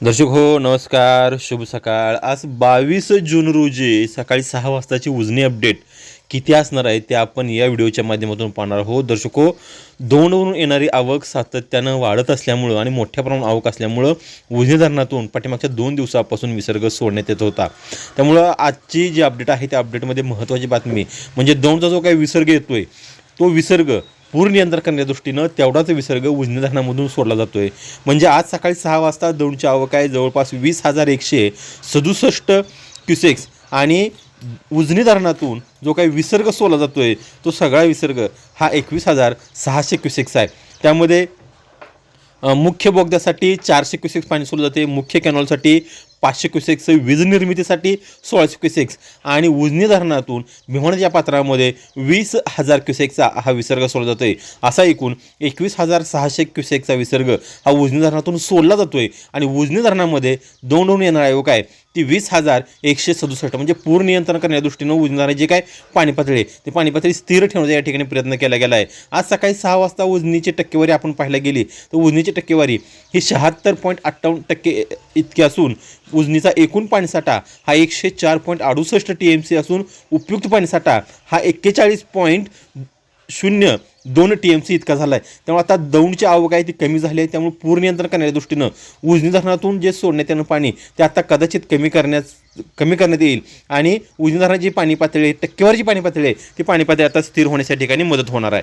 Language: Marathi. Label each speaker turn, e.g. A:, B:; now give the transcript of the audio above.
A: दर्शक हो नमस्कार शुभ सकाळ. आज बावीस जून रोजी सकाळी सहा वाजताची उजनी अपडेट किती असणार आहे ते आपण या व्हिडिओच्या माध्यमातून पाहणार आहोत. दर्शको हो, दोनवरून येणारी आवक सातत्यानं वाढत असल्यामुळं आणि मोठ्या प्रमाणात आवक असल्यामुळं उजनी धरणातून पाठीमागच्या दोन दिवसापासून विसर्ग सोडण्यात येत होता. त्यामुळं आजची जी अपडेट आहे त्या अपडेटमध्ये महत्त्वाची बातमी म्हणजे दोनचा जो काही विसर्ग येतोय तो विसर्ग पूर नियंत्रण करण्याच्या दृष्टीनं तेवढाच विसर्ग उजनी धरणामधून सोडला जातोय. म्हणजे आज सकाळी सहा वाजता दौंडची आवक आहे. जवळपास वीस हजार एकशे सदुसष्ट क्युसेक्स आणि उजनी धरणातून जो काही विसर्ग सोडला जातोय तो सगळा विसर्ग हा एकवीस हजार सहाशे क्युसेक्स आहे. त्यामध्ये मुख्य बोगद्यासाठी चारशे क्युसेक्स पाणी सोडलं जाते. मुख्य कॅनॉलसाठी पाचशे क्युसेक्स वीज निर्मितीसाठी सोळाशे क्युसेक्स. आणि उजनी धरणातून भिवंडच्या पात्रामध्ये वीस हजार क्युसेक्सचा हा विसर्ग सोडला जातोय. असा एकूण एकवीस हजार सहाशे क्युसेक्सचा विसर्ग हा उजनी धरणातून सोडला जातोय. आणि उजनी धरणामध्ये दोन दोन येणार आयोग काय ती वीस हजार एकशे सदुसष्ट म्हणजे पूर नियंत्रण करण्याच्या दृष्टीनं उजनी धरणाची जे काय पाणी पातळी आहे ते पाणी पातळी स्थिर ठेवण्याचा या ठिकाणी प्रयत्न केला गेला आहे. आज सकाळी सहा वाजता उजनीची टक्केवारी आपण पाहायला गेली. तर उजनीची टक्केवारी ही शहात्तर पॉईंट अठ्ठावन्न टक्के इतकी असून उजनीचा एकूण पाणीसाठा हा एकशे चार पॉईंट अडुसष्ट टी एम सी असून उपयुक्त पाणीसाठा हा एक्केचाळीस पॉईंट शून्य दोन टी एम सी इतका झाला आहे त्यामुळे आता दौंडची आवक आहे ती कमी झाली आहे. त्यामुळे पूर नियंत्रण करण्याच्या दृष्टीनं उजनी धरणातून जे सोडण्यात येणं पाणी ते आता कदाचित कमी करण्यास कमी करण्यात येईल. आणि उजनी धरणाची पाणी पातळी आहे, टक्केवारीची पाणी पातळी आहे ती पाणी पातळी आता स्थिर होण्याच्या ठिकाणी मदत होणार आहे.